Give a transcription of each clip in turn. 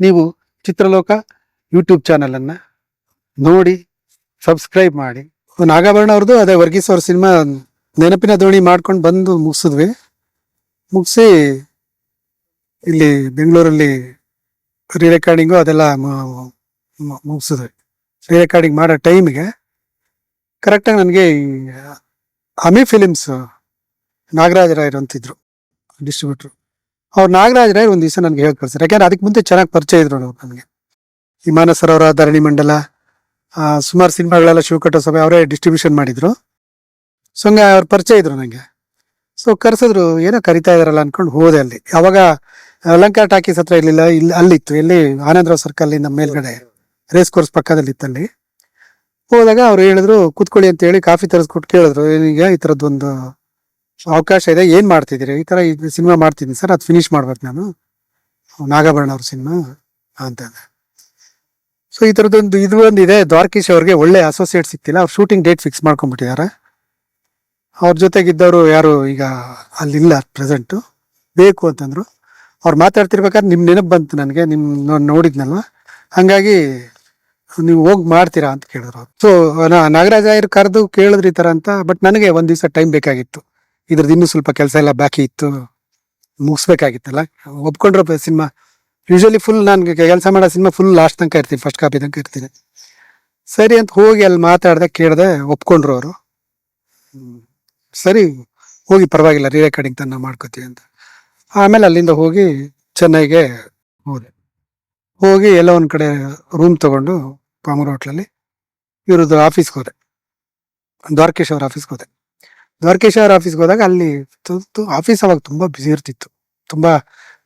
ನೀವು ಚಿತ್ರಲೋಕ ಯೂಟ್ಯೂಬ್ ಚಾನಲನ್ನು ನೋಡಿ ಸಬ್ಸ್ಕ್ರೈಬ್ ಮಾಡಿ. ನಾಗಾಭರಣ ಅವ್ರದ್ದು ಅದೇ ವರ್ಗೀಸ್ ಅವ್ರ ಸಿನಿಮಾ ನೆನಪಿನ ದೋಣಿ ಮಾಡ್ಕೊಂಡು ಬಂದು ಮುಗಿಸಿದ್ವಿ. ಮುಗಿಸಿ ಇಲ್ಲಿ ಬೆಂಗಳೂರಲ್ಲಿ ರೀ ರೆಕಾರ್ಡಿಂಗು ಅದೆಲ್ಲ ಮುಗಿಸಿದ್ವಿ. ರೀ ರೆಕಾರ್ಡಿಂಗ್ ಮಾಡೋ ಟೈಮಿಗೆ ಕರೆಕ್ಟಾಗಿ ನನಗೆ ಅಮಿ ಫಿಲಿಮ್ಸ್ ನಾಗರಾಜ ರಾಯರು ಅಂತಿದ್ರು ಡಿಸ್ಟ್ರಿಬ್ಯೂಟ್ರು ಅವ್ರು ನಾಗರಾಜ್ ರಾಯರ್ ಒಂದು ದಿವಸ ನನಗೆ ಹೇಳಿ ಕಳ್ಸಿದ್ರು ಯಾಕೆಂದ್ರೆ ಅದಕ್ಕೆ ಮುಂದೆ ಚೆನ್ನಾಗಿ ಪರಿಚಯ ಇದ್ರು ಅವ್ರು ನನಗೆ ಹಿಮಾನ ಸರೋವರ ಧರಣಿ ಮಂಡಲ ಸುಮಾರು ಸಿನಿಮಾಗಳೆಲ್ಲ ಶಿವಕಟ್ಟ ಸಭೆ ಅವರೇ ಡಿಸ್ಟ್ರಿಬ್ಯೂಷನ್ ಮಾಡಿದ್ರು. ಸೊ ಹಂಗೆ ಅವ್ರು ಪರಿಚಯ ಇದ್ರು ನನಗೆ ಸೊ ಕರೆಸಿದ್ರು, ಏನೋ ಕರಿತಾ ಇದಾರಲ್ಲ ಅನ್ಕೊಂಡು ಹೋದೆ ಅಲ್ಲಿ. ಅವಾಗ, ಅಲಂಕಾರ ಟಾಕೀಸ್ ಹತ್ರ ಇರಲಿಲ್ಲ ಇಲ್ಲಿ ಅಲ್ಲಿತ್ತು. ಇಲ್ಲಿ ಆನಂದರಾವ್ ಸರ್ಕಲ್ ಇಂದ ಮೇಲ್ಗಡೆ ರೇಸ್ ಕೋರ್ಸ್ ಪಕ್ಕದಲ್ಲಿ ಇತ್ತಲ್ಲಿ ಹೋದಾಗ ಅವ್ರು ಹೇಳಿದ್ರು, ಕೂತ್ಕೊಳ್ಳಿ ಅಂತ ಹೇಳಿ ಕಾಫಿ ತರಿಸ್ಕೊಟ್ಟು ಕೇಳಿದ್ರು. ಏನೀಗ ಈ ಥರದ್ದೊಂದು ಅವಕಾಶ ಇದೆ. ಏನ್ ಮಾಡ್ತಿದ್ದೀರಿ? ಈ ತರ ಸಿನಿಮಾ ಮಾಡ್ತಿದ್ದೀನಿ ಸರ್. ಅದು ಫಿನಿಶ್ ಮಾಡ್ಬೇಕು ನಾನು. ನಾಗಾಭರಣ ಅವ್ರ ಸಿನಿಮಾ ಅಂತ. ಸೊ ಈ ಥರದ್ದೊಂದು ಇದು ಒಂದು ಇದೆ. ದ್ವಾರಕೀಶ್ ಅವ್ರಿಗೆ ಒಳ್ಳೆ ಅಸೋಸಿಯೇಟ್ ಸಿಕ್ತಿಲ್ಲ ಅವ್ರು ಶೂಟಿಂಗ್ ಡೇಟ್ ಫಿಕ್ಸ್ ಮಾಡ್ಕೊಂಡ್ಬಿಟ್ಟಿದ್ದಾರೆ. ಅವ್ರ ಜೊತೆಗಿದ್ದವರು ಯಾರು ಈಗ ಅಲ್ಲಿಲ್ಲ ಪ್ರೆಸೆಂಟು ಬೇಕು ಅಂತಂದ್ರು. ಅವ್ರು ಮಾತಾಡ್ತಿರ್ಬೇಕಾದ್ರೆ ನಿಮ್ಮ ನೆನಪು ಬಂತು ನನಗೆ. ನಿಮ್ಮ ನೋಡಿದ್ನಲ್ವ? ಹಾಗಾಗಿ ನೀವು ಹೋಗಿ ಮಾಡ್ತೀರಾ ಅಂತ ಕೇಳಿದ್ರು ಸೊ ನಾಗರಾಜ್ ಅಯ್ಯರ್ ಕರೆದು ಕೇಳಿದ್ರಿ ಈ ಥರ ಅಂತ ಬಟ್ ನನಗೆ ಒಂದು ದಿವಸ ಟೈಮ್ ಬೇಕಾಗಿತ್ತು. ಇದ್ರದ್ದು ಇನ್ನೂ ಸ್ವಲ್ಪ ಕೆಲಸ ಎಲ್ಲ ಬಾಕಿ ಇತ್ತು. ಮುಗಿಸ್ಬೇಕಾಗಿತ್ತಲ್ಲ? ಒಪ್ಕೊಂಡ್ರೆ ಸಿನಿಮಾ. ಯೂಶಲಿ ಫುಲ್ ನಾನು ಕೆಲಸ ಮಾಡೋ ಸಿನಿಮಾ ಫುಲ್ ಲಾಸ್ಟ್ ತನಕ ಇರ್ತೀನಿ ಫಸ್ಟ್ ಕಾಪಿ ತನಕ ಇರ್ತೀನಿ. ಸರಿ ಅಂತ ಹೋಗಿ ಅಲ್ಲಿ ಮಾತಾಡ್ದೆ, ಕೇಳಿದೆ, ಒಪ್ಕೊಂಡ್ರು ಅವರು. ಸರಿ, ಹೋಗಿ ಪರವಾಗಿಲ್ಲ ರೀ ರೆಕಾರ್ಡಿಂಗ್ ತನ್ನ ಮಾಡ್ಕೋತೀವಿ ಅಂತ. ಆಮೇಲೆ ಅಲ್ಲಿಂದ ಹೋಗಿ ಚೆನ್ನೈಗೆ ಹೋದೆ. ಹೋಗಿ ಎಲ್ಲ ಒಂದು ಕಡೆ ರೂಮ್ ತಗೊಂಡು, ಪಾಮೂರು ಹೋಟ್ಲಲ್ಲಿ ಇವ್ರದ್ದು ಆಫೀಸ್ಗೆ ಹೋದೆ. ದ್ವಾರಕೇಶ್ ಅವ್ರ ಆಫೀಸ್ಗೆ ಹೋದೆ. ದ್ವಾರಕೇಶ್ ಅವ್ರ ಆಫೀಸ್ಗೆ ಹೋದಾಗ ಅಲ್ಲಿ ಆಫೀಸ್ ಅವಾಗ ತುಂಬಾ ಬ್ಯುಸಿ ಇರ್ತಿತ್ತು. ತುಂಬಾ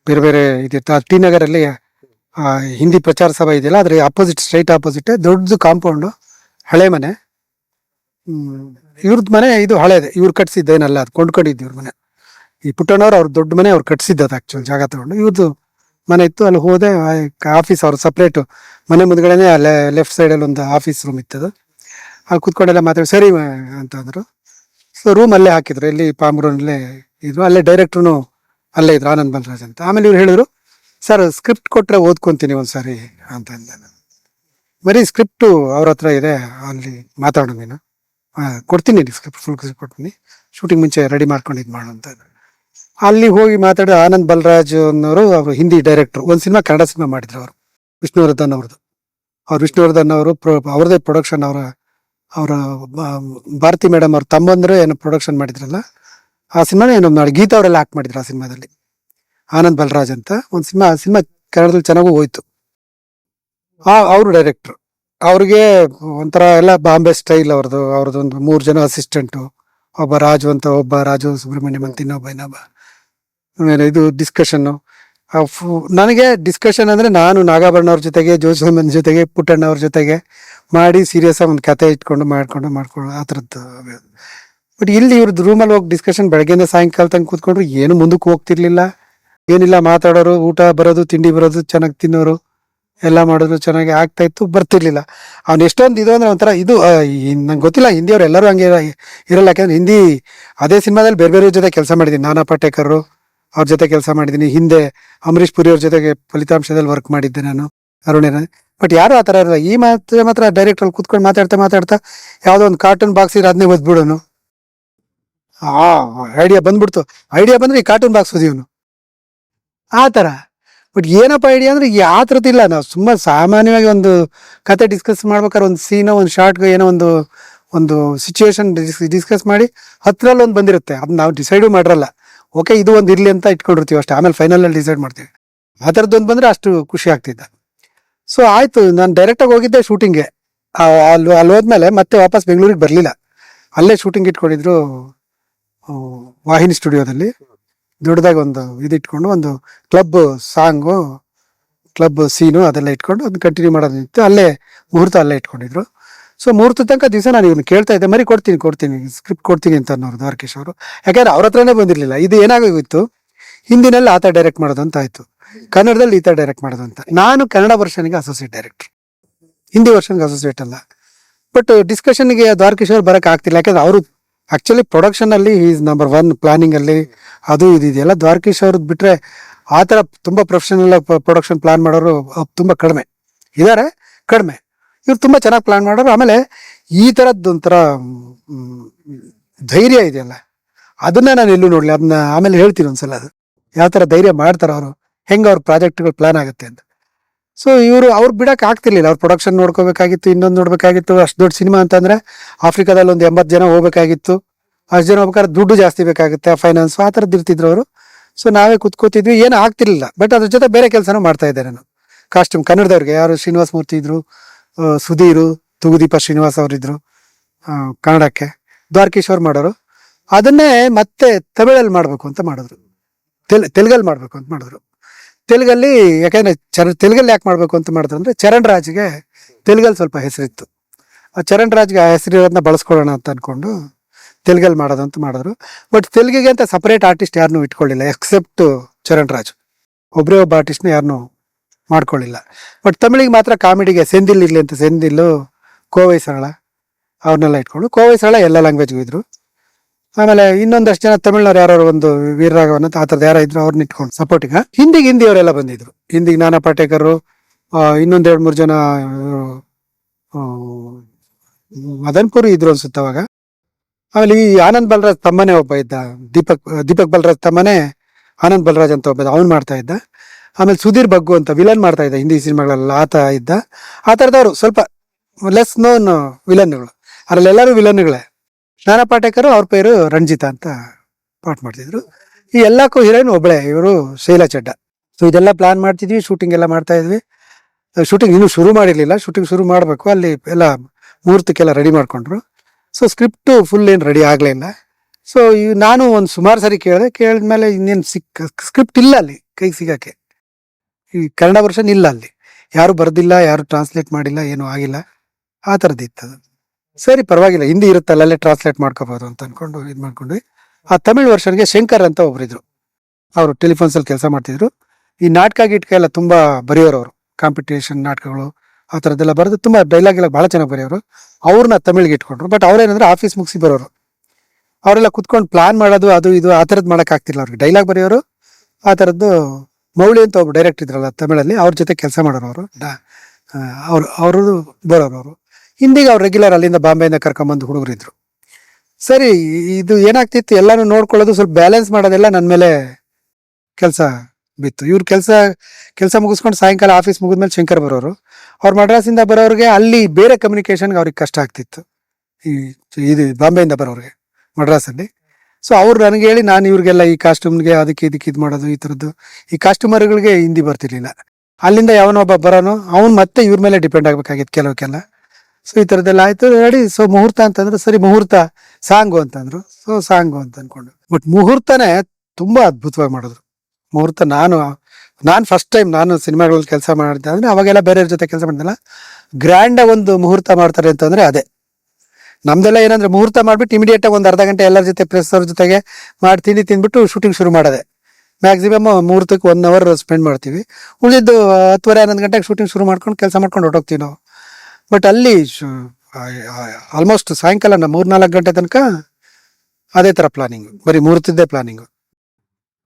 ಬೇರೆ ಬೇರೆ ಇದಿತ್ತು ಟಿ ನಗರಲ್ಲಿ ಆ, ಹಿಂದಿ ಪ್ರಚಾರ ಸಭಾ ಇದೆಯಲ್ಲ ಅದ್ರ ಅಪೋಸಿಟ್ ಸ್ಟ್ರೈಟ್ ಆಪೋಸಿಟ್ ದೊಡ್ಡದು ಕಾಂಪೌಂಡ್ ಹಳೆ ಮನೆ. ಇವ್ರದ್ದು ಇವ್ರದ್ ಮನೆ ಇದು ಹಳೇದೆ ಇವ್ರು ಕಟ್ಸಿದ್ದೇನಲ್ಲ ಅದು ಕೊಂಡ್ಕೊಂಡಿದ್ದು ಇವ್ರ ಮನೆ. ಈ ಪುಟ್ಟಣ್ಣವ್ರು ಅವ್ರ ದೊಡ್ಡ ಮನೆ ಅವ್ರು ಕಟ್ಸಿದ್ದು ಅದು ಆಕ್ಚುಲ್ ಜಾಗ ತಗೊಂಡು. ಇವ್ರದ್ದು ಮನೆ ಇತ್ತು ಅಲ್ಲಿ ಹೋದೆ ಆಫೀಸ್ ಅವ್ರು ಸಪ್ರೇಟ್ ಮನೆ ಮುಂದ್ಗಡೆನೆ ಲೆಫ್ಟ್ ಸೈಡಲ್ಲಿ ಒಂದು ಆಫೀಸ್ ರೂಮ್ ಇತ್ತದು. ಅಲ್ಲಿ ಕುತ್ಕೊಂಡೆಲ್ಲ ಮಾತಾಡಿ ಸರಿ ಅಂತಂದ್ರು. ಸೊ ರೂಮ್ ಅಲ್ಲೇ ಹಾಕಿದ್ರು. ಇಲ್ಲಿ ಪಾಮ್ರೂನಲ್ಲೇ ಇದ್ರು. ಅಲ್ಲೇ ಡೈರೆಕ್ಟ್ರು ಅಲ್ಲೇ ಇದ್ರು, ಆನಂದ್ ಬಲರಾಜ್ ಅಂತ. ಆಮೇಲೆ ಇವ್ರು ಹೇಳಿದ್ರು ಸರ್ ಸ್ಕ್ರಿಪ್ಟ್ ಕೊಟ್ಟರೆ ಓದ್ಕೊಂತೀನಿ ಒಂದ್ಸಾರಿ ಅಂತ ಅಂದೆ ನಾನು. ಬರೀ ಸ್ಕ್ರಿಪ್ಟು ಅವ್ರ ಹತ್ರ ಇದೆ. ಅಲ್ಲಿ ಮಾತಾಡೋಣ ನೀನು ಕೊಡ್ತೀನಿ ಸ್ಕ್ರಿಪ್ಟ್ ಫುಲ್ ಕೊಡ್ತೀನಿ. ಶೂಟಿಂಗ್ ಮುಂಚೆ ರೆಡಿ ಮಾಡ್ಕೊಂಡು ಇದು ಮಾಡು ಅಂತ. ಅಲ್ಲಿ ಹೋಗಿ ಮಾತಾಡಿ ಆನಂದ್ ಬಲರಾಜ್ ಅನ್ನೋರು ಅವರು ಹಿಂದಿ ಡೈರೆಕ್ಟ್ರು ಒಂದು ಸಿನಿಮಾ, ಕನ್ನಡ ಸಿನಿಮಾ ಮಾಡಿದ್ರು ಅವರು. ವಿಷ್ಣುವರ್ಧನ್ ಅವ್ರದ್ದು. ಅವ್ರು ವಿಷ್ಣುವರ್ಧನ್ ಅವರು ಪ್ರೊ ಅವ್ರದೇ ಪ್ರೊಡಕ್ಷನ್ ಅವರ ಅವರ ಭಾರತಿ ಮೇಡಮ್ ಅವ್ರ ತಮ್ಮಂದ್ರೆ ಏನೋ ಪ್ರೊಡಕ್ಷನ್ ಮಾಡಿದ್ರಲ್ಲ, ಆ ಸಿನಿಮಾನ ಏನೋ ನಾಳೆ ಗೀತಾ ಅವರೆಲ್ಲ ಆಕ್ಟ್ ಮಾಡಿದ್ರು ಆ ಸಿನಿಮಾದಲ್ಲಿ. ಆನಂದ್ ಬಲರಾಜ್ ಅಂತ ಒಂದು ಸಿನಿಮಾ, ಆ ಸಿನಿಮಾ ಕನ್ನಡದಲ್ಲಿ ಚೆನ್ನಾಗೂ ಹೋಯ್ತು. ಆ, ಅವರು ಡೈರೆಕ್ಟ್ರು ಅವ್ರಿಗೆ ಒಂಥರ ಎಲ್ಲ ಬಾಂಬೆ ಸ್ಟೈಲ್ ಅವ್ರದ್ದು ಅವ್ರದ್ದು ಒಂದು ಮೂರು ಜನ ಅಸಿಸ್ಟೆಂಟು ಒಬ್ಬ ರಾಜು ಅಂತ ಒಬ್ಬ ರಾಜು ಸುಬ್ರಹ್ಮಣ್ಯಂ ಅಂತ ಇನ್ನೊಬ್ಬ ಇನ್ನೊಬ್ಬ. ಆಮೇಲೆ ಇದು ಡಿಸ್ಕಷನ್ನು ನನಗೆ ಡಿಸ್ಕಷನ್ ಅಂದ್ರೆ ನಾನು ನಾಗಾಭರಣ ಅವ್ರ ಜೊತೆಗೆ ಜೋಸಮ್ಮನ ಜೊತೆಗೆ, ಪುಟ್ಟಣ್ಣ ಅವ್ರ ಜೊತೆಗೆ ಮಾಡಿ ಸೀರಿಯಸ್ ಆಗಿ ಒಂದು ಕತೆ ಇಟ್ಕೊಂಡು ಮಾಡ್ಕೊಂಡು ಮಾಡ್ಕೊಂಡು ಆ ಥರದ್ದು. ಬಟ್ ಇಲ್ಲಿ ಇವ್ರದ್ದು ರೂಮಲ್ಲಿ ಹೋಗಿ ಡಿಸ್ಕಷನ್ ಬೆಳಗ್ಗೆಯಿಂದ ಸಾಯಂಕಾಲ ತನಕ ಕೂತ್ಕೊಂಡ್ರು ಏನು ಮುಂದಕ್ಕೆ ಹೋಗ್ತಿರ್ಲಿಲ್ಲ. ಏನಿಲ್ಲ ಮಾತಾಡೋರು, ಊಟ ಬರೋದು, ತಿಂಡಿ ಬರೋದು, ಚೆನ್ನಾಗಿ ತಿನ್ನೋರು, ಎಲ್ಲ ಮಾಡಿದ್ರು ಚೆನ್ನಾಗಿ ಆಗ್ತಾ ಇತ್ತು, ಬರ್ತಿರ್ಲಿಲ್ಲ. ಅವ್ನು ಎಷ್ಟೊಂದು ಇದು ಅಂದ್ರೆ ಒಂಥರ ಇದು ನಂಗೆ ಗೊತ್ತಿಲ್ಲ, ಹಿಂದಿಯವ್ರು ಎಲ್ಲರೂ ಹಂಗೆ ಇರಲ್ಲ. ಯಾಕಂದ್ರೆ ಹಿಂದಿ, ಅದೇ ಸಿನಿಮಾದಲ್ಲಿ ಬೇರೆ ಬೇರೆ ಜೊತೆ ಕೆಲಸ ಮಾಡಿದ್ದೀನಿ ನಾನಾ ಪಾಟೇಕರ್ ಅವ್ರ ಜೊತೆ ಕೆಲಸ ಮಾಡಿದ್ದೀನಿ. ಹಿಂದೆ ಅಮರೀಶ್ ಪುರಿ ಅವ್ರ ಜೊತೆಗೆ ಫಲಿತಾಂಶದಲ್ಲಿ ವರ್ಕ್ ಮಾಡಿದ್ದೆ ನಾನು ಅರುಣ್ಯ ಬಟ್ ಯಾರು ಆ ಥರ ಇರಲ್ಲ. ಈ ಮಾತ್ರ ಮಾತ್ರ ಡೈರೆಕ್ಟ್ ಅಲ್ಲಿ ಕುತ್ಕೊಂಡು ಮಾತಾಡ್ತಾ ಮಾತಾಡ್ತಾ ಯಾವುದೋ ಒಂದು ಕಾರ್ಟೂನ್ ಬಾಕ್ಸ್ ಇರೋ ಅದನ್ನೇ ಓದ್ಬಿಡೋನು. ಆ ಐಡಿಯಾ ಬಂದ್ಬಿಡ್ತು. ಐಡಿಯಾ ಬಂದ್ರೆ ಈ ಕಾರ್ಟೂನ್ ಬಾಕ್ಸ್ ಓದಿವನು ಆ ಥರ. ಬಟ್ ಏನಪ್ಪ ಐಡಿಯಾ ಅಂದರೆ ಯಾವ ಥರದ್ದು ಇಲ್ಲ. ನಾವು ತುಂಬ ಸಾಮಾನ್ಯವಾಗಿ ಒಂದು ಕತೆ ಡಿಸ್ಕಸ್ ಮಾಡ್ಬೇಕಾದ್ರೆ ಒಂದು ಸೀನೋ ಒಂದು ಶಾರ್ಟ್ಗೆ ಏನೋ ಒಂದು ಒಂದು ಸಿಚುವೇಶನ್ ಡಿಸ್ಕಸ್ ಮಾಡಿ ಹತ್ರಲ್ಲೊಂದು ಬಂದಿರುತ್ತೆ. ಅದು ನಾವು ಡಿಸೈಡು ಮಾಡಿರಲ್ಲ ಓಕೆ, ಇದು ಒಂದು ಇರಲಿ ಅಂತ ಇಟ್ಕೊಂಡಿರ್ತೀವಿ ಅಷ್ಟೇ. ಆಮೇಲೆ ಫೈನಲ್ ಅಲ್ಲಿ ಡಿಸೈಡ್ ಮಾಡ್ತೀವಿ. ಆ ಥರದ್ದೊಂದು ಬಂದರೆ ಅಷ್ಟು ಖುಷಿ ಆಗ್ತಿದ್ದ ಸೊ ಆಯಿತು, ನಾನು ಡೈರೆಕ್ಟಾಗಿ ಹೋಗಿದ್ದೆ ಶೂಟಿಂಗ್ಗೆ ಅಲ್ಲಿ ಅಲ್ಲಿ ಹೋದ್ಮೇಲೆ ಮತ್ತೆ ವಾಪಸ್ ಬೆಂಗಳೂರಿಗೆ ಬರಲಿಲ್ಲ. ಅಲ್ಲೇ ಶೂಟಿಂಗ್ ಇಟ್ಕೊಂಡಿದ್ರು ವಾಹಿನಿ ಸ್ಟುಡಿಯೋದಲ್ಲಿ ದೊಡ್ಡದಾಗಿ ಒಂದು ಇದು ಇಟ್ಕೊಂಡು ಒಂದು ಕ್ಲಬ್ ಸಾಂಗು ಕ್ಲಬ್ ಸೀನು ಅದೆಲ್ಲ ಇಟ್ಕೊಂಡು, ಅದನ್ನ ಕಂಟಿನ್ಯೂ ಮಾಡೋದಿತ್ತು. ಅಲ್ಲೇ ಮುಹೂರ್ತ ಅಲ್ಲೇ ಇಟ್ಕೊಂಡಿದ್ರು. ಸೊ ಮೂರ್ತ ತನಕ ದಿವಸ ನಾನು ಇವನು ಕೇಳ್ತಾ ಇದ್ದೆ, ಮರಿ ಕೊಡ್ತೀನಿ ಕೊಡ್ತೀನಿ ಸ್ಕ್ರಿಪ್ಟ್ ಕೊಡ್ತೀನಿ ಅಂತ ಅನ್ನೋರು ದ್ವಾರಕೇಶ್ ಅವರು. ಯಾಕಂದ್ರೆ ಅವ್ರ ಹತ್ರನೇ ಬಂದಿರಲಿಲ್ಲ. ಇದು ಏನಾಗೋಗಿತ್ತು? ಹಿಂದಿನಲ್ಲಿ ಆತ ಡೈರೆಕ್ಟ್ ಮಾಡೋದು ಆಯ್ತು ಕನ್ನಡದಲ್ಲಿ ಈತ ಡೈರೆಕ್ಟ್ ಮಾಡೋದು ಅಂತ ನಾನು ಕನ್ನಡ ವರ್ಷನಿಗೆ ಅಸೋಸಿಯೇಟ್ ಡೈರೆಕ್ಟರ್ ಹಿಂದಿ ವರ್ಷನ್ಗೆ ಅಸೋಸಿಯೇಟ್ ಅಲ್ಲ. ಬಟ್ ಡಿಸ್ಕಷನ್ಗೆ ದ್ವಾರಕೇಶ್ ಅವ್ರು ಬರಕ್ ಆಗ್ತಿಲ್ಲ. ಯಾಕಂದ್ರೆ ಅವರು ಆಕ್ಚುಲಿ ಪ್ರೊಡಕ್ಷನ್ ಅಲ್ಲಿ ಈಸ್ ನಂಬರ್ ಒನ್ ಪ್ಲಾನಿಂಗ್ ಅಲ್ಲಿ ಅದು ಇದು ಇದೆಯಲ್ಲ ದ್ವಾರಕೇಶ್ ಅವ್ರದ್ದು ಬಿಟ್ರೆ ಆ ಥರ ತುಂಬ ಪ್ರೊಫೆಷನಲ್ ಪ್ರೊಡಕ್ಷನ್ ಪ್ಲಾನ್ ಮಾಡೋರು ತುಂಬ ಕಡಿಮೆ. ಇದ್ದಾರೆ ಕಡಿಮೆ. ಇವ್ರು ತುಂಬ ಚೆನ್ನಾಗಿ ಪ್ಲಾನ್ ಮಾಡೋರು. ಆಮೇಲೆ ಈ ಥರದ್ದು ಒಂಥರ ಧೈರ್ಯ ಇದೆಯಲ್ಲ, ಅದನ್ನ ನಾನು ಎಲ್ಲೂ ನೋಡಲಿ ಅದನ್ನ ಆಮೇಲೆ ಹೇಳ್ತೀನಿ ಒಂದ್ಸಲ ಅದು. ಯಾವ ಥರ ಧೈರ್ಯ ಮಾಡ್ತಾರೆ ಅವರು, ಹೆಂಗೆ ಅವ್ರ ಪ್ರಾಜೆಕ್ಟ್ಗಳು ಪ್ಲಾನ್ ಆಗುತ್ತೆ ಅಂತ. ಸೊ ಇವರು, ಅವ್ರು ಬಿಡಕ್ಕೆ ಆಗ್ತಿರ್ಲಿಲ್ಲ. ಅವ್ರ ಪ್ರೊಡಕ್ಷನ್ ನೋಡ್ಕೋಬೇಕಾಗಿತ್ತು, ಇನ್ನೊಂದು ನೋಡಬೇಕಾಗಿತ್ತು, ಅಷ್ಟು ದೊಡ್ಡ ಸಿನಿಮಾ ಅಂತಂದ್ರೆ ಆಫ್ರಿಕಾದಲ್ಲಿ ಒಂದು ಎಂಬತ್ತು ಜನ ಹೋಗ್ಬೇಕಾಗಿತ್ತು. ಅಷ್ಟು ಜನ ಹೋಗ್ಬೇಕಾದ್ರೆ ದುಡ್ಡು ಜಾಸ್ತಿ ಬೇಕಾಗುತ್ತೆ ಫೈನಾನ್ಸ್ ಆ ಥರದ್ದು ಇರ್ತಿದ್ರು ಅವರು. ಸೊ ನಾವೇ ಕುತ್ಕೋತಿದ್ವಿ. ಏನು ಆಗ್ತಿರ್ಲಿಲ್ಲ. ಬಟ್ ಅದ್ರ ಜೊತೆ ಬೇರೆ ಕೆಲಸನೂ ಮಾಡ್ತಾ ಇದ್ದೆ ನಾನು. ಕಾಸ್ಟ್ಯೂಮ್ ಕನ್ನಡದವ್ರಿಗೆ ಯಾರು ಶ್ರೀನಿವಾಸ ಮೂರ್ತಿ ಇದ್ರು ಸುಧೀರು, ತುಗುದೀಪ ಶ್ರೀನಿವಾಸ್ ಅವರಿದ್ರು ಕನ್ನಡಕ್ಕೆ. ದ್ವಾರಕೀಶ್ವರ್ ಮಾಡೋರು. ಅದನ್ನೇ ಮತ್ತೆ ತಮಿಳಲ್ಲಿ ಮಾಡಬೇಕು ಅಂತ ಮಾಡಿದ್ರು. ತೆಲ್, ತೆಲುಗಲ್ಲಿ ಮಾಡಬೇಕು ಅಂತ ಮಾಡಿದ್ರು. ತೆಲುಗಲ್ಲಿ ಯಾಕಂದ್ರೆ ಚರ, ತೆಲುಗಲ್ಲಿ ಯಾಕೆ ಮಾಡಬೇಕು ಅಂತ ಮಾಡಿದ್ರು ಅಂದ್ರೆ ಚರಣ್ ರಾಜ್ಗೆ ತೆಲುಗಲ್ಲಿ ಸ್ವಲ್ಪ ಹೆಸರಿತ್ತು. ಆ ಚರಣ್ ರಾಜ್ಗೆ ಆ ಹೆಸರಿರೋದನ್ನ ಬಳಸ್ಕೊಳ್ಳೋಣ ಅಂತ ಅನ್ಕೊಂಡು ತೆಲುಗಲ್ಲಿ ಮಾಡೋದು ಅಂತ ಮಾಡಿದ್ರು. ಬಟ್ ತೆಲುಗಿಗೆ ಅಂತ ಸಪರೇಟ್ ಆರ್ಟಿಸ್ಟ್ ಯಾರನ್ನೂ ಇಟ್ಕೊಳ್ಳಿಲ್ಲ ಎಕ್ಸೆಪ್ಟ್ ಚರಣ್ ರಾಜ್ ಒಬ್ಬರೇ ಒಬ್ಬ ಆರ್ಟಿಸ್ಟ್ನ ಯಾರನ್ನೂ ಮಾಡ್ಕೊಳ್ಳಿಲ್ಲ. ಬಟ್ ತಮಿಳಿಗೆ ಮಾತ್ರ ಕಾಮಿಡಿಗೆ ಸೆಂದಿಲ್ ಇರಲಿ ಅಂತ ಸೆಂದಿಲ್ಲು ಕೋವೈ ಸರಳ ಅವ್ರನ್ನೆಲ್ಲ ಇಟ್ಕೊಂಡು ಕೋವೈ ಸರಳ ಎಲ್ಲ ಲ್ಯಾಂಗ್ವೇಜ್ಗೂ ಇದ್ರು. ಆಮೇಲೆ ಇನ್ನೊಂದಷ್ಟು ಜನ ತಮಿಳ್ನವ್ರು ಯಾರು ಒಂದು ವೀರರಾಘವನ್ ಆ ಥರದ ಯಾರೋ ಇದ್ರು ಅವ್ರನ್ನ ಇಟ್ಕೊಂಡು ಸಪೋರ್ಟಿಗೆ ಹಿಂದಿಗೆ ಹಿಂದಿಯವರೆಲ್ಲ ಬಂದಿದ್ರು. ಹಿಂದಿಗೆ ನಾನಾ ಪಾಟೇಕರು ಇನ್ನೊಂದು ಎರಡು ಮೂರು ಜನ ಮದನ್ಪುರಿ ಇದ್ರು ಅನ್ಸುತ್ತೆ ಅವಾಗ. ಆಮೇಲೆ ಈ ಆನಂದ್ ಬಲರಾಜ್ ತಮ್ಮನೇ ಒಬ್ಬ ಇದ್ದ. ದೀಪಕ್ ದೀಪಕ್ ಬಲರಾಜ್ ತಮ್ಮನೇ ಆನಂದ್ ಬಲರಾಜ್ ಅಂತ ಒಬ್ಬ ಅವ್ನು ಮಾಡ್ತಾ ಇದ್ದ. ಆಮೇಲೆ ಸುಧೀರ್ ಬಗ್ಗು ಅಂತ ವಿಲನ್ ಮಾಡ್ತಾ ಇದ್ದ ಹಿಂದಿ ಸಿನಿಮಾಗಳೆಲ್ಲ ಆತ ಇದ್ದ. ಆ ಥರದವರು ಸ್ವಲ್ಪ ಲೆಸ್ ನೋನ್ ವಿಲನ್ಗಳು ಅದ್ರಲ್ಲೆಲ್ಲರೂ ವಿಲನ್ಗಳೇ ನಾನಾ ಪಾಟೇಕರ್, ಅವ್ರ ಪೇರು ರಂಜಿತಾ ಅಂತ ಪಾಠ ಮಾಡ್ತಿದ್ರು. ಈ ಎಲ್ಲಕ್ಕೂ ಹೀರೋಯಿನ್ ಒಬ್ಬಳೆ ಇವರು ಶೈಲಾ ಚಡ್ಡ. ಸೊ ಇದೆಲ್ಲ ಪ್ಲಾನ್ ಮಾಡ್ತಿದ್ವಿ ಶೂಟಿಂಗ್ ಎಲ್ಲ ಮಾಡ್ತಾ ಇದ್ವಿ. ಶೂಟಿಂಗ್ ಇನ್ನೂ ಶುರು ಮಾಡಿರಲಿಲ್ಲ. ಶೂಟಿಂಗ್ ಶುರು ಮಾಡಬೇಕು, ಅಲ್ಲಿ ಎಲ್ಲ ಮುಹೂರ್ತಕ್ಕೆಲ್ಲ ರೆಡಿ ಮಾಡ್ಕೊಂಡ್ರು. ಸೊ ಸ್ಕ್ರಿಪ್ಟು ಫುಲ್ ಏನು ರೆಡಿ ಆಗಲಿಲ್ಲ ಸೊ ನಾನು ಒಂದು ಸುಮಾರು ಸರಿ ಕೇಳಿದೆ, ಕೇಳಿದ್ಮೇಲೆ ಇನ್ನೇನು ಸಿಕ್ ಸ್ಕ್ರಿಪ್ಟ್ ಇಲ್ಲ ಅಲ್ಲಿ ಕೈಗೆ ಸಿಗಕ್ಕೆ. ಈ ಕನ್ನಡ ವರ್ಷನ್ ಇಲ್ಲ ಅಲ್ಲಿ. ಯಾರು ಬರ್ದಿಲ್ಲ, ಯಾರು ಟ್ರಾನ್ಸ್ಲೇಟ್ ಮಾಡಿಲ್ಲ, ಏನು ಆಗಿಲ್ಲ. ಆ ಥರದ್ದು ಇತ್ತದು ಸರಿ, ಪರವಾಗಿಲ್ಲ. ಹಿಂದಿ ಇರುತ್ತಲ್ಲ, ಅಲ್ಲೇ ಟ್ರಾನ್ಸ್ಲೇಟ್ ಮಾಡ್ಕೋಬೋದು ಅಂತ ಅನ್ಕೊಂಡು ಇದು ಮಾಡ್ಕೊಂಡ್ವಿ. ಆ ತಮಿಳ್ ವರ್ಷನ್ಗೆ ಶಂಕರ್ ಅಂತ ಒಬ್ಬರಿದ್ರು ಅವರು ಟೆಲಿಫೋನ್ಸಲ್ಲಿ ಕೆಲಸ ಮಾಡ್ತಿದ್ರು. ಈ ನಾಟಕ ಗೀಟಕ ಎಲ್ಲ ತುಂಬಾ ಬರೆಯೋರು ಅವರು. ಕಾಂಪಿಟೇಷನ್ ನಾಟಕಗಳು, ಆ ಥರದ್ದೆಲ್ಲ ಬರೆದು ತುಂಬಾ ಡೈಲಾಗ್ ಎಲ್ಲ ಭಾಳ ಚೆನ್ನಾಗಿ ಬರೆಯೋರು. ಅವ್ರನ್ನ ತಮಿಳ್ಗೆ ಇಟ್ಕೊಂಡ್ರು. ಬಟ್ ಅವ್ರೇನಂದ್ರೆ ಆಫೀಸ್ ಮುಗಿಸಿ ಬರೋರು. ಅವರೆಲ್ಲ ಕುತ್ಕೊಂಡು ಪ್ಲಾನ್ ಮಾಡೋದು, ಅದು ಇದು, ಆ ಥರದ್ದು ಮಾಡೋಕ್ಕಾಗ್ತಿಲ್ಲ ಅವ್ರಿಗೆ. ಡೈಲಾಗ್ ಬರೆಯೋರು, ಆ ಥರದ್ದು ಮೌಳಿ ಅಂತ ಒಬ್ಬ ಡೈರೆಕ್ಟ್ ಇದ್ರಲ್ಲ ತಮಿಳಲ್ಲಿ ಅವ್ರ ಜೊತೆ ಕೆಲಸ ಮಾಡೋರು ಅವರು ಅವ್ರು ಅವರು ಬರೋರು ಅವರು ಹಿಂದಿಗೆ ಅವ್ರು ರೆಗ್ಯುಲರ್ ಅಲ್ಲಿಂದ ಬಾಂಬೆಯಿಂದ ಕರ್ಕೊಂಬಂದು ಹುಡುಗರು ಇದ್ರು. ಸರಿ ಇದು ಏನಾಗ್ತಿತ್ತು? ಎಲ್ಲಾನು ನೋಡ್ಕೊಳ್ಳೋದು ಸ್ವಲ್ಪ ಬ್ಯಾಲೆನ್ಸ್ ಮಾಡೋದೆಲ್ಲ ನನ್ನ ಮೇಲೆ ಕೆಲಸ ಬಿತ್ತು. ಇವ್ರ ಕೆಲಸ ಕೆಲಸ ಮುಗಿಸ್ಕೊಂಡು ಸಾಯಂಕಾಲ ಆಫೀಸ್ ಮುಗಿದ್ಮೇಲೆ ಶಂಕರ್ ಬರೋರು. ಅವ್ರು ಮಡ್ರಾಸಿಂದ ಬರೋರಿಗೆ ಅಲ್ಲಿ ಬೇರೆ ಕಮ್ಯುನಿಕೇಷನ್ಗೆ ಅವ್ರಿಗೆ ಕಷ್ಟ ಆಗ್ತಿತ್ತು. ಈ ಇದು ಬಾಂಬೆಯಿಂದ ಬರೋರಿಗೆ ಮಡ್ರಾಸಲ್ಲಿ ಸೊ ಅವ್ರು ನನಗೆ ಹೇಳಿ ನಾನು ಇವ್ರಿಗೆಲ್ಲ ಈ ಕಾಸ್ಟ್ಯೂಮ್ಗೆ ಅದಕ್ಕೆ ಇದಕ್ಕೆ ಇದು ಮಾಡೋದು, ಈ ಥರದ್ದು. ಈ ಕಾಸ್ಟ್ಯೂಮರ್ಗಳಿಗೆ ಹಿಂದಿ ಬರ್ತಿರ್ಲಿಲ್ಲ. ಅಲ್ಲಿಂದ ಯಾವನೊಬ್ಬ ಬರೋನು, ಅವ್ನು ಮತ್ತೆ ಇವ್ರ ಮೇಲೆ ಡಿಪೆಂಡ್ ಆಗಬೇಕಾಗಿತ್ತು ಕೆಲವಕ್ಕೆಲ್ಲ ಸೊ ಈ ಥರದ್ದೆಲ್ಲ ಆಯಿತು. ರೆಡಿ ಸೊ ಮುಹೂರ್ತ ಅಂತಂದ್ರೆ ಸರಿ, ಮುಹೂರ್ತ, ಸಾಂಗು ಅಂತಂದ್ರು. ಸೊ ಸಾಂಗು ಅಂತ ಅಂದ್ಕೊಂಡು ಬಟ್ ಮುಹೂರ್ತನೇ ತುಂಬ ಅದ್ಭುತವಾಗಿ ಮಾಡಿದ್ರು. ಮುಹೂರ್ತ ನಾನು ನಾನು ಫಸ್ಟ್ ಟೈಮ್ ನಾನು ಸಿನಿಮಾಗಳಲ್ಲಿ ಕೆಲಸ ಮಾಡಿದ್ದೆ ಅಂದರೆ ಅವಾಗೆಲ್ಲ ಬೇರೆಯವ್ರ ಜೊತೆ ಕೆಲಸ ಮಾಡಿದ್ದಲ್ಲ ಗ್ರ್ಯಾಂಡಾಗಿ ಒಂದು ಮುಹೂರ್ತ ಮಾಡ್ತಾರೆ ಅಂತಂದರೆ ಅದೇ. ನಮ್ದೆಲ್ಲ ಏನಂದ್ರೆ ಮುಹೂರ್ತ ಮಾಡ್ಬಿಟ್ಟು ಇಮಿಡಿಯೇಟ್ ಆಗಿ ಒಂದು ಅರ್ಧ ಗಂಟೆ ಎಲ್ಲರ ಜೊತೆ ಪ್ರೆಸ್ ಅವ್ರ ಜೊತೆಗೆ ಮಾಡಿ ತಿಂಡಿ ತಿಂದ್ಬಿಟ್ಟು ಶೂಟಿಂಗ್ ಶುರು ಮಾಡೋದೆ. ಮ್ಯಾಕ್ಸಿಮಮ್ ಮುಹೂರ್ತಕ್ಕೆ ಒನ್ ಅವರ್ ಸ್ಪೆಂಡ್ ಮಾಡ್ತೀವಿ. ಉಳಿದಿದ್ದು ಹತ್ತುವರೆ, ಹನ್ನೊಂದು ಗಂಟೆಗೆ ಶೂಟಿಂಗ್ ಶುರು ಮಾಡ್ಕೊಂಡು ಕೆಲಸ ಮಾಡ್ಕೊಂಡು ಹೊರಟೋಗ್ತೀವಿ ನಾವು. ಬಟ್ ಅಲ್ಲಿ ಆಲ್ಮೋಸ್ಟ್ ಸಾಯಂಕಾಲ ನಮ್ಮ ಮೂರ್ನಾಲ್ಕು ಗಂಟೆ ತನಕ ಅದೇ ಥರ ಪ್ಲಾನಿಂಗು ಬರೀ ಮುಹೂರ್ತದ್ದೇ ಪ್ಲಾನಿಂಗು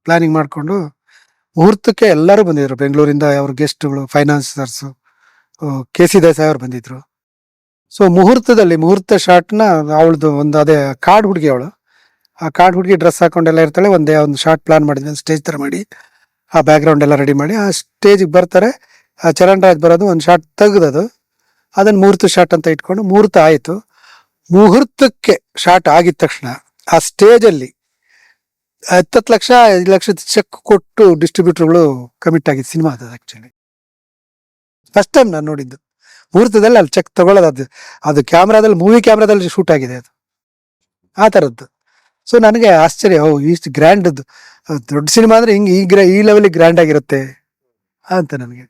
ಪ್ಲಾನಿಂಗ್ ಮಾಡಿಕೊಂಡು ಮುಹೂರ್ತಕ್ಕೆ ಎಲ್ಲರೂ ಬಂದಿದ್ರು. ಬೆಂಗಳೂರಿಂದ ಅವ್ರ ಗೆಸ್ಟ್ಗಳು ಫೈನಾನ್ಸರ್ಸು ಕೆ ಸಿ ದೇಸಾಯಿ ಅವ್ರು ಬಂದಿದ್ರು. ಸೊ ಮುಹೂರ್ತದಲ್ಲಿ, ಮುಹೂರ್ತ ಶಾರ್ಟ್ನ ಅವಳದು ಒಂದು ಅದೇ ಕಾರ್ಡ್ ಹುಡುಗಿ ಅವಳು. ಆ ಕಾರ್ಡ್ ಹುಡುಗಿ ಡ್ರೆಸ್ ಹಾಕೊಂಡೆಲ್ಲ ಇರ್ತಾಳೆ, ಒಂದೇ ಒಂದು ಶಾರ್ಟ್ ಪ್ಲಾನ್ ಮಾಡಿದ್ವಿ ಸ್ಟೇಜ್ ಥರ ಮಾಡಿ. ಆ ಬ್ಯಾಕ್ಗ್ರೌಂಡ್ ಎಲ್ಲ ರೆಡಿ ಮಾಡಿ, ಆ ಸ್ಟೇಜಿಗೆ ಬರ್ತಾರೆ, ಆ ಚರಣ್ ರಾಜ್ ಬರೋದು ಒಂದು ಶಾರ್ಟ್ ತೆಗ್ದದು. ಅದನ್ನ ಮುಹೂರ್ತ ಶಾರ್ಟ್ ಅಂತ ಇಟ್ಕೊಂಡು ಮುಹೂರ್ತ ಆಯಿತು. ಮುಹೂರ್ತಕ್ಕೆ ಶಾರ್ಟ್ ಆಗಿದ ತಕ್ಷಣ, ಆ ಸ್ಟೇಜಲ್ಲಿ ಹತ್ತತ್ತು ಲಕ್ಷ, ಐದು ಲಕ್ಷದ ಚೆಕ್ ಕೊಟ್ಟು ಡಿಸ್ಟ್ರಿಬ್ಯೂಟರ್ಗಳು ಕಮಿಟ್ ಆಗಿದ್ದು ಸಿನಿಮಾ ಅದು ಆ್ಯಕ್ಚುಲಿ ಫಸ್ಟ್ ಟೈಮ್ ನಾನು ನೋಡಿದ್ದು. ಮುಹೂರ್ತದಲ್ಲಿ ಅಲ್ಲಿ ಚೆಕ್ ತಗೊಳ್ಳೋದು ಅದು. ಅದು ಕ್ಯಾಮ್ರಾದಲ್ಲಿ ಮೂವಿ ಕ್ಯಾಮ್ರಾದಲ್ಲಿ ಶೂಟ್ ಆಗಿದೆ ಅದು. ಆ ಥರದ್ದು ಸೊ ನನಗೆ ಆಶ್ಚರ್ಯ. ಓ ಇಷ್ಟು ಗ್ರ್ಯಾಂಡ್ ದೊಡ್ಡ ಸಿನಿಮಾ ಅಂದರೆ ಹಿಂಗೆ, ಈ ಗ್ರಾ ಈ ಲೆವೆಲಿಗೆ ಗ್ರ್ಯಾಂಡ್ ಆಗಿರುತ್ತೆ ಅಂತ ನನಗೆ.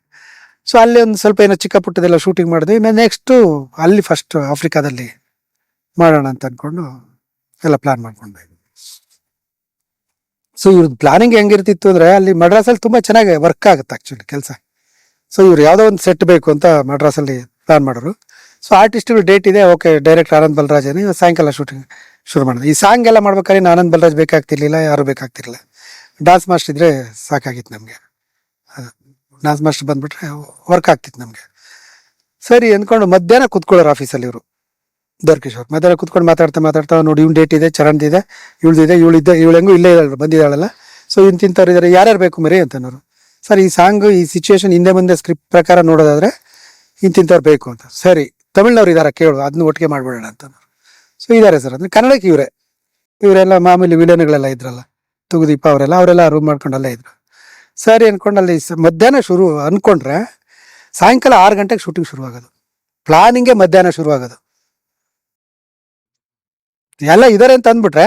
ಸೊ ಅಲ್ಲಿ ಒಂದು ಸ್ವಲ್ಪ ಏನೋ ಚಿಕ್ಕ ಪುಟ್ಟದೆಲ್ಲ ಶೂಟಿಂಗ್ ಮಾಡಿದ್ವಿ. ನೆಕ್ಸ್ಟು ಅಲ್ಲಿ ಫಸ್ಟ್ ಆಫ್ರಿಕಾದಲ್ಲಿ ಮಾಡೋಣ ಅಂತ ಅಂದ್ಕೊಂಡು ಎಲ್ಲ ಪ್ಲಾನ್ ಮಾಡ್ಕೊಂಡೆ. ಸೊ ಇವ್ರದ್ದು ಪ್ಲಾನಿಂಗ್ ಹೆಂಗಿರ್ತಿತ್ತು ಅಂದರೆ ಅಲ್ಲಿ ಮಡ್ರಾಸಲ್ಲಿ ತುಂಬ ಚೆನ್ನಾಗಿ ವರ್ಕ್ ಆಗುತ್ತೆ ಆ್ಯಕ್ಚುಲಿ ಕೆಲಸ. ಸೊ ಇವ್ರು ಯಾವುದೋ ಒಂದು ಸೆಟ್ ಬೇಕು ಅಂತ ಮಡ್ರಾಸಲ್ಲಿ ಪ್ಲಾನ್ ಮಾಡೋರು ಸೊ ಆರ್ಟಿಸ್ಟ್ಗಳು ಡೇಟ್ ಇದೆ ಓಕೆ ಡೈರೆಕ್ಟ್ ಆನಂದ್ ಬಲರಾಜನೇ ಸಾಯಂಕಾಲ ಶೂಟಿಂಗ್ ಶುರು ಮಾಡಿದೆ. ಈ ಸಾಂಗ್ ಎಲ್ಲ ಮಾಡ್ಬೇಕಾದ್ರೆ ಆನಂದ್ ಬಲರಾಜ್ ಬೇಕಾಗ್ತಿರ್ಲಿಲ್ಲ, ಯಾರು ಬೇಕಾಗ್ತಿರ್ಲಿಲ್ಲ. ಡಾನ್ಸ್ ಮಾಸ್ಟರ್ ಇದ್ರೆ ಸಾಕಾಗಿತ್ತು ನಮಗೆ. ಡಾನ್ಸ್ ಮಾಸ್ಟರ್ ಬಂದ್ಬಿಟ್ರೆ ವರ್ಕ್ ಆಗ್ತಿತ್ತು ನಮಗೆ. ಸರಿ, ಅಂದ್ಕೊಂಡು ಮಧ್ಯಾಹ್ನ ಕುತ್ಕೊಳ್ಳೋರು ಆಫೀಸಲ್ಲಿ ಇವರು. ದೊರ್ಕಿಶೋರ್ ಮಧ್ಯಾಹ್ನ ಕುತ್ಕೊಂಡು ಮಾತಾಡ್ತಾ ಮಾತಾಡ್ತಾ, ನೋಡಿ, ಇವ್ನು ಡೇಟ್ ಇದೆ ಚರಣ್ ಇದೆ, ಇವಳ್ದಿದೆ, ಇವಳಿದ್ದೆ, ಇವಳು ಹೆಂಗೂ ಇಲ್ಲೇ ಇದ್ದಾಳೆ ಬಂದಿದ್ದಾಳಲ್ಲ. ಸೊ ಇಂತಿಂಥವ್ರು ಇದ್ದಾರೆ ಯಾರ್ಯಾರು ಬೇಕು ಮರಿ ಅಂತನೋರು ಸರ್, ಈ ಸಾಂಗ್, ಈ ಸಿಚುವೇಶನ್ ಹಿಂದೆ ಮುಂದೆ ಸ್ಕ್ರಿಪ್ಟ್ ಪ್ರಕಾರ ನೋಡೋದಾದ್ರೆ ಇಂತಿಂಥವ್ರು ಬೇಕು ಅಂತ. ಸರಿ, ತಮಿಳ್ನವ್ರು ಇದಾರೆ ಕೇಳು ಅದನ್ನ ಒಟ್ಟಿಗೆ ಮಾಡ್ಬಿಡೋಣ ಅಂತ ಸೊ ಇದಾರೆ ಸರ್, ಅಂದ್ರೆ ಕನ್ನಡಕ್ಕೆ ಇವರೇ. ಇವರೆಲ್ಲ ಮಾಮೂಲಿ ವಿಲನ್ಗಳೆಲ್ಲ ಇದ್ರಲ್ಲ, ತುಗುದೀಪ ಅವರೆಲ್ಲ ಅವರೆಲ್ಲ ರೂಮ್ ಮಾಡ್ಕೊಂಡು ಅಲ್ಲೇ ಇದ್ರು. ಸರಿ ಅನ್ಕೊಂಡು ಅಲ್ಲಿ ಮಧ್ಯಾಹ್ನ ಶುರು, ಅನ್ಕೊಂಡ್ರೆ ಸಾಯಂಕಾಲ ಆರು ಗಂಟೆಗೆ ಶೂಟಿಂಗ್ ಶುರುವಾಗೋದು. ಪ್ಲಾನಿಂಗೇ ಮಧ್ಯಾಹ್ನ ಶುರುವಾಗೋದು. ಎಲ್ಲ ಇದಾರೆ ಅಂತ ಅಂದ್ಬಿಟ್ರೆ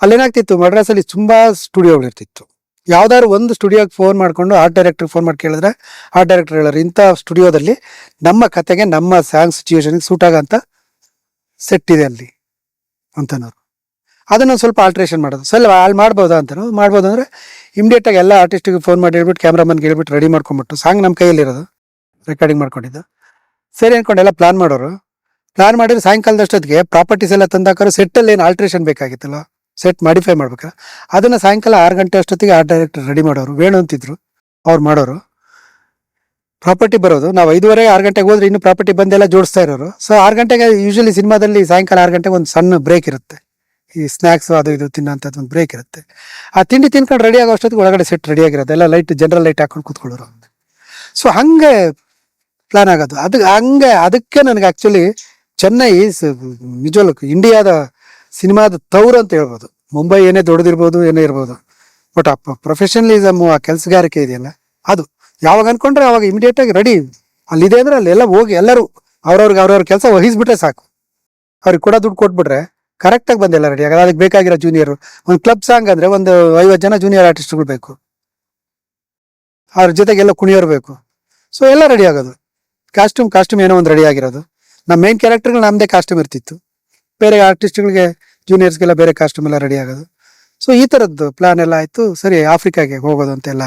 ಅಲ್ಲೇನಾಗ್ತಿತ್ತು ಮಡ್ರಾಸಲ್ಲಿ ತುಂಬಾ ಸ್ಟುಡಿಯೋಗಳು ಇರ್ತಿತ್ತು ಯಾವ್ದಾದ್ರು ಒಂದು ಸ್ಟುಡಿಯೋಗೆ ಫೋನ್ ಮಾಡ್ಕೊಂಡು ಆರ್ಟ್ ಡೈರೆಕ್ಟ್ರಿಗೆ ಫೋನ್ ಮಾಡಿ ಕೇಳಿದ್ರೆ ಆರ್ಟ್ ಡೈರೆಕ್ಟರ್ ಹೇಳೋರು, ಇಂಥ ಸ್ಟುಡಿಯೋದಲ್ಲಿ ನಮ್ಮ ಕತೆಗೆ ನಮ್ಮ ಸಾಂಗ್ ಸಿಚುವೇಶನ್ಗೆ ಸೂಟ್ ಆಗಂತ ಸೆಟ್ ಇದೆ ಅಲ್ಲಿ ಅಂತನೋರು ಅದನ್ನು ಸ್ವಲ್ಪ ಆಲ್ಟ್ರೇಷನ್ ಮಾಡೋದು. ಸ್ವಲ್ಪ ಅಲ್ಲಿ ಮಾಡ್ಬೋದಾ ಅಂತ ಮಾಡ್ಬೋದು ಅಂದರೆ ಇಮಿಡಿಯೇಟ್ ಆಗಿ ಎಲ್ಲ ಆರ್ಟಿಸ್ಟಿಗೆ ಫೋನ್ ಮಾಡಿ ಹೇಳ್ಬಿಟ್ಟು ಕ್ಯಾಮ್ರಾಮನ್ಗೆ ಹೇಳ್ಬಿಟ್ಟು ರೆಡಿ ಮಾಡ್ಕೊಂಬಿಟ್ಟು ಸಾಂಗ್ ನಮ್ಮ ಕೈಯಲ್ಲಿರೋದು ರೆಕಾರ್ಡಿಂಗ್ ಮಾಡ್ಕೊಂಡಿದ್ದು. ಸರಿ ಅಂದ್ಕೊಂಡು ಎಲ್ಲ ಪ್ಲಾನ್ ಮಾಡೋರು. ಪ್ಲಾನ್ ಮಾಡಿದ್ರೆ ಸಾಯಂಕಾಲದಷ್ಟೊತ್ತಿಗೆ ಪ್ರಾಪರ್ಟೀಸ್ ಎಲ್ಲ ತಂದಾಕೋರು ಸೆಟ್ಟಲ್ಲಿ ಏನು ಆಲ್ಟ್ರೇಷನ್ ಬೇಕಾಗಿತ್ತಲ್ಲ? ಸೆಟ್ ಮಾಡಿಫೈ ಮಾಡ್ಬೇಕಾ? ಅದನ್ನ ಸಾಯಂಕಾಲ ಆರು ಗಂಟೆ ಅಷ್ಟೊತ್ತಿಗೆ ಆರ್ಟ್ ಡೈರೆಕ್ಟರ್ ರೆಡಿ ಮಾಡೋರು, ವೇಣು ಅಂತಿದ್ರು, ಅವ್ರು ಮಾಡೋರು. ಪ್ರಾಪರ್ಟಿ ಬರೋದು, ನಾವು ಐದುವರೆ, ಆರು ಗಂಟೆಗೆ ಹೋದ್ರೆ ಇನ್ನು ಪ್ರಾಪರ್ಟಿ ಬಂದೆಲ್ಲ ಜೋಡಿಸ್ತಾ ಇರೋರು. ಸೊ ಆರು ಗಂಟೆಗೆ ಯೂಶಲಿ ಸಿನಿಮಾದಲ್ಲಿ ಸಾಯಂಕಾಲ ಆರು ಗಂಟೆಗೆ ಒಂದು ಸಣ್ಣ ಬ್ರೇಕ್ ಇರುತ್ತೆ. ಈ ಸ್ನ್ಯಾಕ್ಸ್ ಅದು ಇದು ತಿನ್ನೋಂಥದ್ದು ಒಂದು ಬ್ರೇಕ್ ಇರುತ್ತೆ. ಆ ತಿಂಡಿ ತಿನ್ಕೊಂಡು ರೆಡಿ ಆಗೋ ಅಷ್ಟೊತ್ತಿಗೆ ಒಳಗಡೆ ಸೆಟ್ ರೆಡಿ ಆಗಿರೋದು. ಎಲ್ಲ ಲೈಟ್ ಜನರಲ್ ಲೈಟ್ ಹಾಕೊಂಡು ಕೂತ್ಕೊಳ್ಳೋರು ಸೊ ಹಂಗೆ ಪ್ಲಾನ್ ಆಗೋದು. ಅದು ಹಂಗೆ, ಅದಕ್ಕೆ ನನಗೆ ಆಕ್ಚುಲಿ ಚೆನ್ನೈ ನಿಜವಲ್ಲ ಇಂಡಿಯಾದ ಸಿನಿಮಾದ ತೌರು ಅಂತ ಹೇಳ್ಬೋದು. ಮುಂಬೈ ಏನೇ ದೊಡ್ಡದಿರ್ಬೋದು, ಏನೇ ಇರ್ಬೋದು. ಬಟ್ ಆ ಪ್ರೊಫೆಷನಲಿಸಮ್ ಆ ಕೆಲಸಗಾರಿಕೆ ಇದೆಯಲ್ಲ, ಅದು. ಯಾವಾಗ ಅನ್ಕೊಂಡ್ರೆ ಅವಾಗ ಇಮಿಡಿಯೇಟ್ ಆಗಿ ರೆಡಿ ಅಲ್ಲಿದೆ ಅಂದ್ರೆ ಅಲ್ಲೆಲ್ಲ ಹೋಗಿ ಎಲ್ಲರೂ ಅವ್ರವ್ರಿಗೆ ಅವ್ರವ್ರ ಕೆಲಸ ವಹಿಸ್ಬಿಟ್ರೆ ಸಾಕು. ಅವ್ರಿಗೆ ಕೂಡ ದುಡ್ಡು ಕೊಟ್ಬಿಟ್ರೆ ಕರೆಕ್ಟಾಗಿ ಬಂದೆಲ್ಲ ರೆಡಿ ಆಗಲ್ಲ ಅದಕ್ಕೆ ಬೇಕಾಗಿರೋ ಜೂನಿಯರ್ ಒಂದು ಕ್ಲಬ್ ಸಾಂಗ್ ಅಂದ್ರೆ ಒಂದು ಐವತ್ತು ಜನ ಜೂನಿಯರ್ ಆರ್ಟಿಸ್ಟ್ಗಳು ಬೇಕು. ಅವ್ರ ಜೊತೆಗೆ ಎಲ್ಲ ಕುಣಿಯೋರು ಬೇಕು. ಸೊ ಎಲ್ಲ ರೆಡಿ ಆಗೋದು. ಕಾಸ್ಟ್ಯೂಮ್ ಕಾಸ್ಟ್ಯೂಮ್ ಏನೋ ಒಂದು ರೆಡಿ ಆಗಿರೋದು. ನಮ್ಮ ಮೇನ್ ಕ್ಯಾರೆಕ್ಟರ್ಗಳು ನಮ್ಮದೇ ಕಾಸ್ಟ್ಯೂಮ್ ಇರ್ತಿತ್ತು. ಬೇರೆ ಆರ್ಟಿಸ್ಟ್ಗಳಿಗೆ ಜೂನಿಯರ್ಸ್ಗೆಲ್ಲ ಬೇರೆ ಕಾಸ್ಟ್ಯೂಮ್ ಎಲ್ಲ ರೆಡಿ ಆಗೋದು. ಸೊ ಈ ಥರದ್ದು ಪ್ಲಾನ್ ಎಲ್ಲ ಆಯಿತು. ಸರಿ ಆಫ್ರಿಕಾಗೆ ಹೋಗೋದು ಅಂತೆಲ್ಲ.